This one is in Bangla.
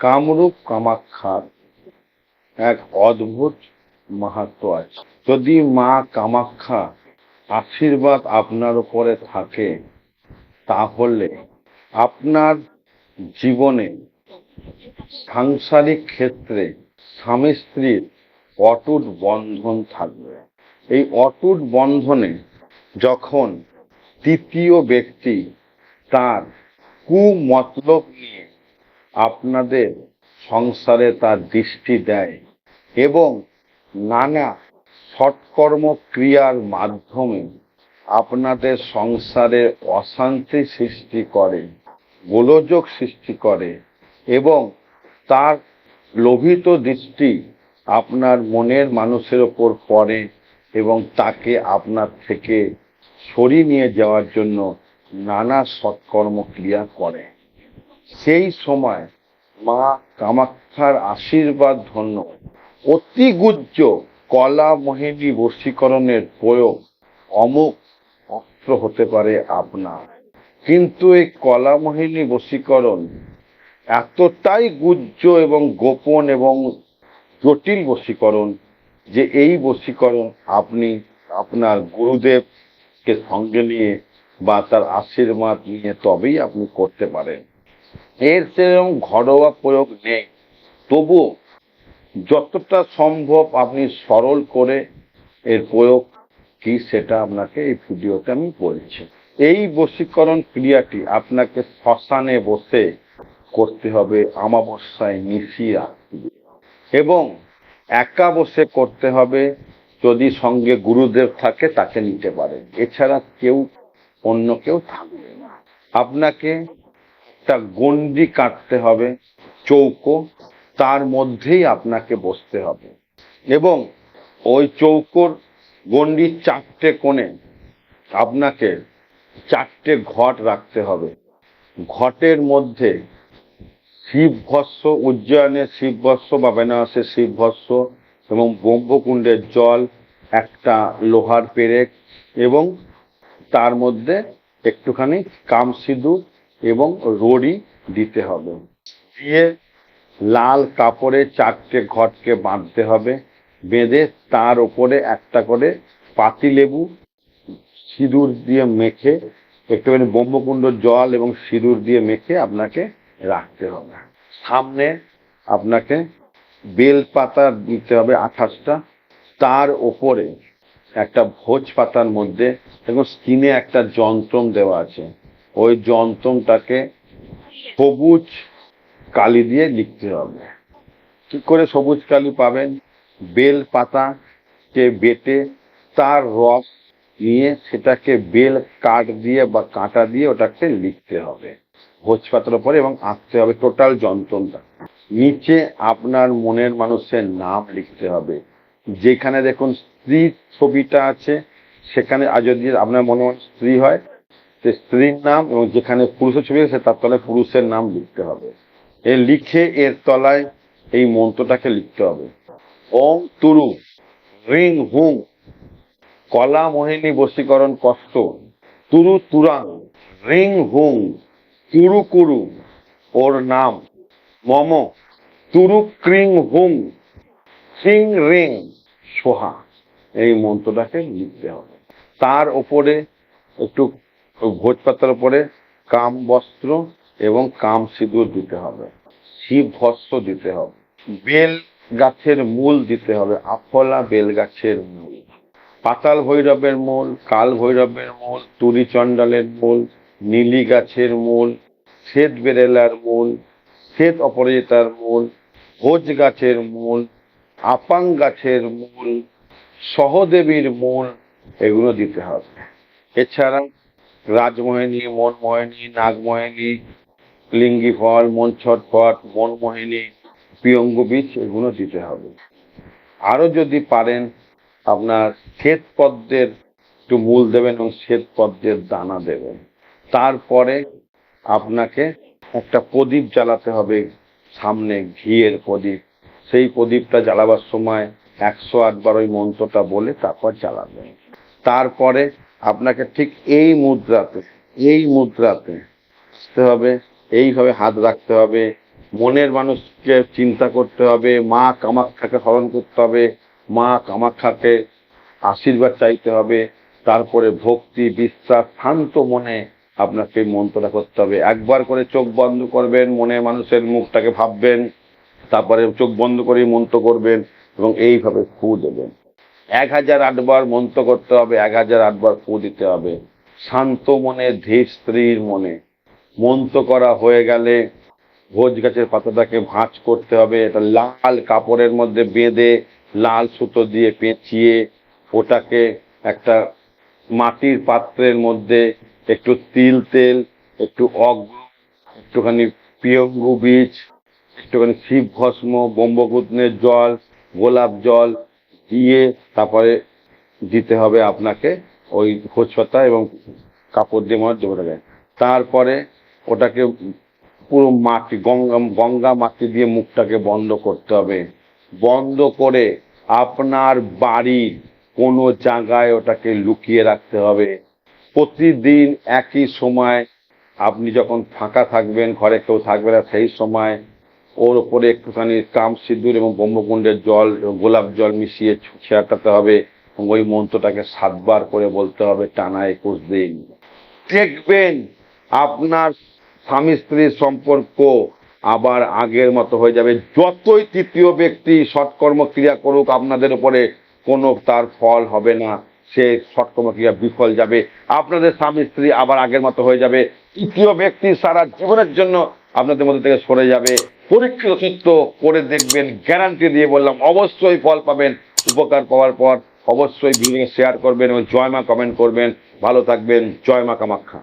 কামরূপ কামাখ্যার এক অদ্ভুত মাহাত্ম আছে। যদি মা কামাখ্যা আশীর্বাদ আপনার উপরে থাকে, তাহলে আপনার জীবনে সাংসারিক ক্ষেত্রে স্বামী স্ত্রীর অটুট বন্ধন থাকবে। এই অটুট বন্ধনে যখন তৃতীয় ব্যক্তি তার কুমতলব নিয়ে আপনাদের সংসারে তার দৃষ্টি দেয় এবং নানা সৎকর্ম ক্রিয়ার মাধ্যমে আপনাদের সংসারে অশান্তি সৃষ্টি করে, গোলযোগ সৃষ্টি করে এবং তার লোভিত দৃষ্টি আপনার মনের মানুষের ওপর পড়ে এবং তাকে আপনার থেকে সরিয়ে নিয়ে যাওয়ার জন্য নানা সৎকর্ম ক্রিয়া করে। সেই সময় মা কামাখ্যার আশীর্বাদ ধন্য। অতিগুজ্জ কলা মোহিনী বশীকরণের প্রয়োগ অমুক অস্ত্র হতে পারে আপনার। কিন্তু এই কলা মোহিনী বশীকরণ এতটাই গুজ্জ এবং গোপন এবং জটিল বশীকরণ যে এই বশীকরণ আপনি আপনার গুরুদেবকে সঙ্গে নিয়ে বা তার আশীর্বাদ নিয়ে তবেই আপনি করতে পারেন। এর সেরকম ঘরোয়া প্রয়োগ নেই। তবুও যতটা সম্ভব আপনি সরল করে এর প্রয়োগ কি সেটা আপনাকে এই ভিডিওতে আমি বলছি। এই বশীকরণ ক্রিয়াটি আপনাকে শ্মশানে বসে করতে হবে আমাবস্যায় রাত্রি এবং একা বসে করতে হবে, যদি সঙ্গে গুরুদেব থাকে তাকে নিতে পারেন। এছাড়া কেউ অন্য কেউ থাকবে না। আপনাকে একটা গন্ডি কাটতে হবে, চৌকো, তার মধ্যেই আপনাকে বসতে হবে। এবং ওই চৌকোর গন্ডির চারটে কোণে আপনাকে চারটে ঘট রাখতে হবে। ঘটের মধ্যে শিবভস্য উজ্জয়নের শিবভস্য বা বেনারসের শিবভস্য এবং ব্রহ্মকুণ্ডের জল, একটা লোহার পেরেক এবং তার মধ্যে একটুখানি কাম সিঁদুর এবং রড়ি দিতে হবে। দিয়ে লাল কাপড়ে চারটে ঘটকে বাঁধতে হবে। বেঁধে তার ওপরে একটা করে পাতিলেবু সিঁদুর দিয়ে মেখে, একটুখানি ব্রহ্মকুণ্ড জল এবং সিঁদুর দিয়ে মেখে আপনাকে রাখতে হবে। সামনে আপনাকে বেল পাতা দিতে হবে আঠাশটা। তার ওপরে একটা ভোজ পাতার মধ্যে এবং স্কিনে একটা যন্ত্রম দেওয়া আছে। ওই যন্ত্রমটাকে সবুজ কালি দিয়ে লিখতে হবে। কি করে সবুজ কালি পাবেন? বেল পাতাকে বেটে তার রস নিয়ে সেটাকে বেল কাঠ দিয়ে বা কাঁটা দিয়ে ওটাকে লিখতে হবে। ভোজ পাতার উপরে এবং আঁকতে হবে টোটাল যন্ত্রণটা নিচে আপনার মনের মানুষের নাম লিখতে হবে। যেখানে দেখুন স্ত্রী ছবিটা আছে, সেখানে আর যদি আপনার মনে মনে স্ত্রী হয়, সে স্ত্রীর নাম এবং যেখানে পুরুষের ছবি আছে, তার তলায় পুরুষের নাম লিখতে হবে। এ লিখে এর তলায় এই মন্ত্রটাকে লিখতে হবে। ওম তুরু, রিং হুং, কলা মোহিনী বশীকরণ কষ্ট, তুরু তুরাং, রিং হুং, কুরু কুরু, ওর নাম মম, তুরু ক্রিং হুং, সিং রিং, সোহা। এই মন্ত্রটাকে লিখতে হবে। তার ওপরে একটু ভোজপাতার উপরে কাম বস্ত্র এবং কাম সিঁদুর দিতে হবে। শিব ভস্য দিতে হবে। বেল গাছের মূল দিতে হবে। আফলা বেল গাছের মূল। পাতাল ভৈরবের মূল, কাল ভৈরবের মূল তুরি চণ্ডালের মূল, নীলি গাছের মূল, শ্বেত বেরেলার মূল, শ্বেত অপরাজিতার মূল, ভোজ গাছের মূল, আপাং গাছের মূল সহদেবীর মূল এগুলো দিতে হবে। এছাড়া রাজমোহিনী, মনমোহিনী, নাগমোহিনী, লিঙ্গি ফল মন ছটফট মনমোহিনী প্রিয়ঙ্গ বীজ এগুলো দিতে হবে। আরও যদি পারেন, আপনার শ্বেত পদ্মের একটু মূল দেবেন এবং শ্বেত পদ্মের দানা দেবেন। তারপরে আপনাকে একটা প্রদীপ জ্বালাতে হবে, সামনে ঘিয়ের প্রদীপ। সেই প্রদীপটা জ্বালাবার সময় একশো আটবার ওই মন্ত্রটা বলে তারপর জ্বালাবেন তারপরে আপনাকে ঠিক এই মুদ্রাতে এই মুদ্রাতে আসতে হবে, এইভাবে হাত রাখতে হবে, মনের মানুষকে চিন্তা করতে হবে, মা কামাখ্যাকে স্মরণ করতে হবে, মা কামাখ্যাকে আশীর্বাদ চাইতে হবে, তারপরে ভক্তি, বিশ্বাস, শান্ত মনে আপনাকে মন্ত্রটা করতে হবে। একবার করে চোখ বন্ধ করবেন মনে মানুষের মুখটাকে ভাববেন, তারপরে চোখ বন্ধ করে মন্ত্র করবেন। এবং এইভাবে ফু দেবেন এক হাজার আটবার মন্ত্র করতে হবে, এক হাজার আটবার ফু দিতে হবে। শান্ত মনে, ধীর স্ত্রীর মনে। মন্ত্র করা হয়ে গেলে ভোজ গাছের পাতাটাকে ভাঁজ করতে হবে, এটা লাল কাপড়ের মধ্যে বেঁধে লাল সুতো দিয়ে পেঁচিয়ে ওটাকে একটা মাটির পাত্রের মধ্যে একটু তিল, তেল, একটু অগ, একটুখানি পিয়ঙ্গু বীজ, একটুখানি শিব ভস্ম ব্রহ্মপুত্রের জল গোলাপ জল দিয়ে তারপরে দিতে হবে আপনাকে ওই ভোজপাতা এবং কাপড় দিয়ে মনে ওটাকে তারপরে ওটাকে পুরো মাটি, গঙ্গা গঙ্গা মাটি দিয়ে মুখটাকে বন্ধ করতে হবে। বন্ধ করে আপনার বাড়ির কোনো জায়গায় ওটাকে লুকিয়ে রাখতে হবে। প্রতিদিন একই সময় আপনি যখন ফাঁকা থাকবেন, ঘরে কেউ থাকবে না, সেই সময় ওর ওপরে একটুখানি কাম সিঁদুর এবং ব্রহ্মকুণ্ডের জল গোলাপ জল মিশিয়ে ছেটাতে হবে ওই মন্ত্রটাকে সাতবার করে বলতে হবে টানা একুশ দিন। দেখবেন আপনার স্বামী স্ত্রীর সম্পর্ক আবার আগের মতো হয়ে যাবে। যতই তৃতীয় ব্যক্তি সৎকর্ম ক্রিয়া করুক, আপনাদের উপরে কোনো তার ফল হবে না। সে সৎকর্ম ক্রিয়া বিফল যাবে। আপনাদের স্বামী স্ত্রী আবার আগের মতো হয়ে যাবে। তৃতীয় ব্যক্তি সারা জীবনের জন্য আপনাদের মধ্যে থেকে সরে যাবে। পরীক্ষিত সত্য করে দেখবেন গ্যারান্টি দিয়ে বললাম, অবশ্যই ফল পাবেন, উপকার পাওয়ার পর অবশ্যই ভিডিও শেয়ার করবেন এবং জয় মা কমেন্ট করবেন। ভালো থাকবেন, জয় মা কামাখ্যা।